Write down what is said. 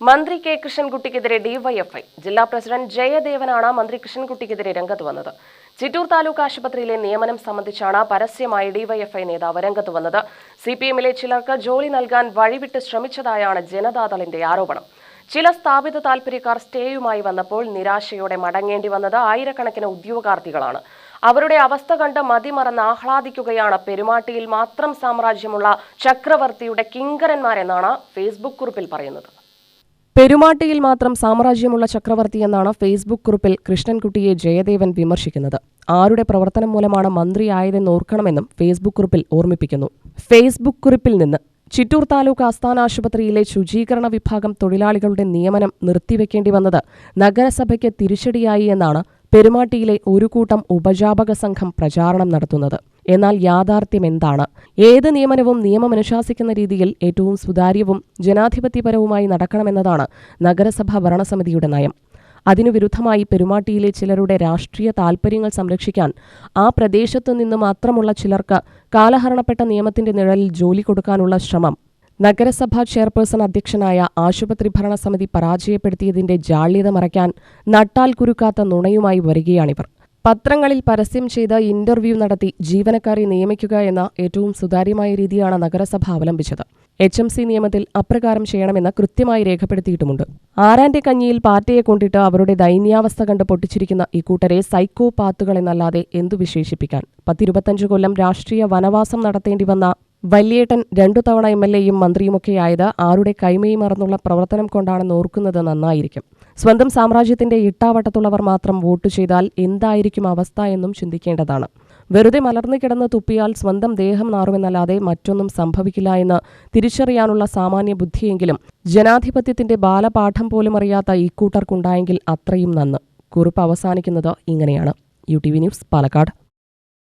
മന്ത്രി കെ കൃഷ്ണൻകുട്ടിക്കെതിരെ ഡിവൈഎഫ്ഐ ജില്ലാ പ്രസിഡന്റ് ജയദേവനാണ് മന്ത്രി കൃഷ്ണൻകുട്ടിക്കെതിരെ രംഗത്ത് വന്നത്. ചിറ്റൂർ താലൂക്ക് ആശുപത്രിയിലെ നിയമനം സംബന്ധിച്ചാണ് പരസ്യമായി ഡിവൈഎഫ്ഐ നേതാവ് രംഗത്ത് വന്നത്. സി പി എമ്മിലെ ചിലർക്ക് ജോലി നൽകാൻ വഴിവിട്ട് ശ്രമിച്ചതായാണ് ജനതാദളിന്റെ ആരോപണം. ചില സ്ഥാപിത താൽപര്യക്കാർ സ്റ്റേയുമായി വന്നപ്പോൾ നിരാശയോടെ മടങ്ങേണ്ടി വന്നത് ആയിരക്കണക്കിന് ഉദ്യോഗാർത്ഥികളാണ്. അവരുടെ അവസ്ഥ കണ്ട് മതിമറന്ന് ആഹ്ലാദിക്കുകയാണ്. പെരുമാട്ടിയിൽ മാത്രം സാമ്രാജ്യമുള്ള ചക്രവർത്തിയുടെ കിങ്കരന്മാരെന്നാണ് ഫേസ്ബുക്ക് കുറിപ്പിൽ പറയുന്നത്. പെരുമാട്ടിയിൽ മാത്രം സാമ്രാജ്യമുള്ള ചക്രവർത്തി എന്നാണ് ഫേസ്ബുക്ക് കുറിപ്പിൽ കൃഷ്ണൻകുട്ടിയെ ജയദേവൻ വിമർശിക്കുന്നത്. ആരുടെ പ്രവർത്തനം മൂലമാണ് മന്ത്രിയായതെന്ന് ഓർക്കണമെന്നും ഫേസ്ബുക്ക് കുറിപ്പിൽ ഓർമ്മിപ്പിക്കുന്നു. ഫേസ്ബുക്ക് കുറിപ്പിൽ നിന്ന് ചിറ്റൂർ താലൂക്ക് ആസ്ഥാന ആശുപത്രിയിലെ ശുചീകരണ വിഭാഗം തൊഴിലാളികളുടെ നിയമനം നിർത്തിവെക്കേണ്ടി വന്നത് നഗരസഭയ്ക്ക് തിരിച്ചടിയായി എന്നാണ് പെരുമാട്ടിയിലെ ഒരു കൂട്ടം ഉപജാപക സംഘം പ്രചാരണം നടത്തുന്നത്. എന്നാൽ യാഥാർത്ഥ്യം എന്താണ്? ഏത് നിയമനവും നിയമമനുശാസിക്കുന്ന രീതിയിൽ ഏറ്റവും സുതാര്യവും ജനാധിപത്യപരവുമായി നടക്കണമെന്നതാണ് നഗരസഭാ ഭരണസമിതിയുടെ നയം. അതിനു വിരുദ്ധമായി പെരുമാട്ടിയിലെ ചിലരുടെ രാഷ്ട്രീയ താൽപര്യങ്ങൾ സംരക്ഷിക്കാൻ ആ പ്രദേശത്തു നിന്ന് മാത്രമുള്ള ചിലർക്ക് കാലഹരണപ്പെട്ട നിയമത്തിന്റെ നിഴലിൽ ജോലി കൊടുക്കാനുള്ള ശ്രമം. നഗരസഭാ ചെയർപേഴ്സൺ അധ്യക്ഷനായ ആശുപത്രി ഭരണസമിതി പരാജയപ്പെടുത്തിയതിന്റെ ജാള്യത മറയ്ക്കാൻ നട്ടാൽ കുരുക്കാത്ത നുണയുമായി വരികയാണിവർ. പത്രങ്ങളിൽ പരസ്യം ചെയ്ത് ഇന്റർവ്യൂ നടത്തി ജീവനക്കാരെ നിയമിക്കുക എന്ന ഏറ്റവും സുതാര്യമായ രീതിയാണ് നഗരസഭ അവലംബിച്ചത്. എച്ച് എം സി നിയമത്തിൽ അപ്രകാരം ചെയ്യണമെന്ന് കൃത്യമായി രേഖപ്പെടുത്തിയിട്ടുമുണ്ട്. ആരാന്റെ കഞ്ഞിയിൽ പാർട്ടിയെ കൊണ്ടിട്ട് അവരുടെ ദൈന്യാവസ്ഥ കണ്ട് പൊട്ടിച്ചിരിക്കുന്ന ഇക്കൂട്ടരെ സൈക്കോ പാത്തുകളെന്നല്ലാതെ എന്തു വിശേഷിപ്പിക്കാൻ? പത്തിരുപത്തഞ്ച് കൊല്ലം രാഷ്ട്രീയ വനവാസം നടത്തേണ്ടി വന്ന വല്യേട്ടൻ രണ്ടു തവണ എം എൽ എയും മന്ത്രിയുമൊക്കെയായത് ആരുടെ കൈമയും മറന്നുള്ള പ്രവർത്തനം കൊണ്ടാണെന്ന് ഓർക്കുന്നത് നന്നായിരിക്കും. സ്വന്തം സാമ്രാജ്യത്തിന്റെ ഇട്ടാവട്ടത്തുള്ളവർ മാത്രം വോട്ട് ചെയ്താൽ എന്തായിരിക്കും അവസ്ഥ എന്നും ചിന്തിക്കേണ്ടതാണ്. വെറുതെ മലർന്നു കിടന്ന് തുപ്പിയാൽ സ്വന്തം ദേഹം നാറുമെന്നല്ലാതെ മറ്റൊന്നും സംഭവിക്കില്ല എന്ന് തിരിച്ചറിയാനുള്ള സാമാന്യ ബുദ്ധിയെങ്കിലും ജനാധിപത്യത്തിന്റെ ബാലപാഠം പോലും അറിയാത്ത ഇക്കൂട്ടർക്കുണ്ടായെങ്കിൽ അത്രയും നന്ന്. കുറിപ്പ് അവസാനിക്കുന്നത് ഇങ്ങനെയാണ്. U T V news Palakkad.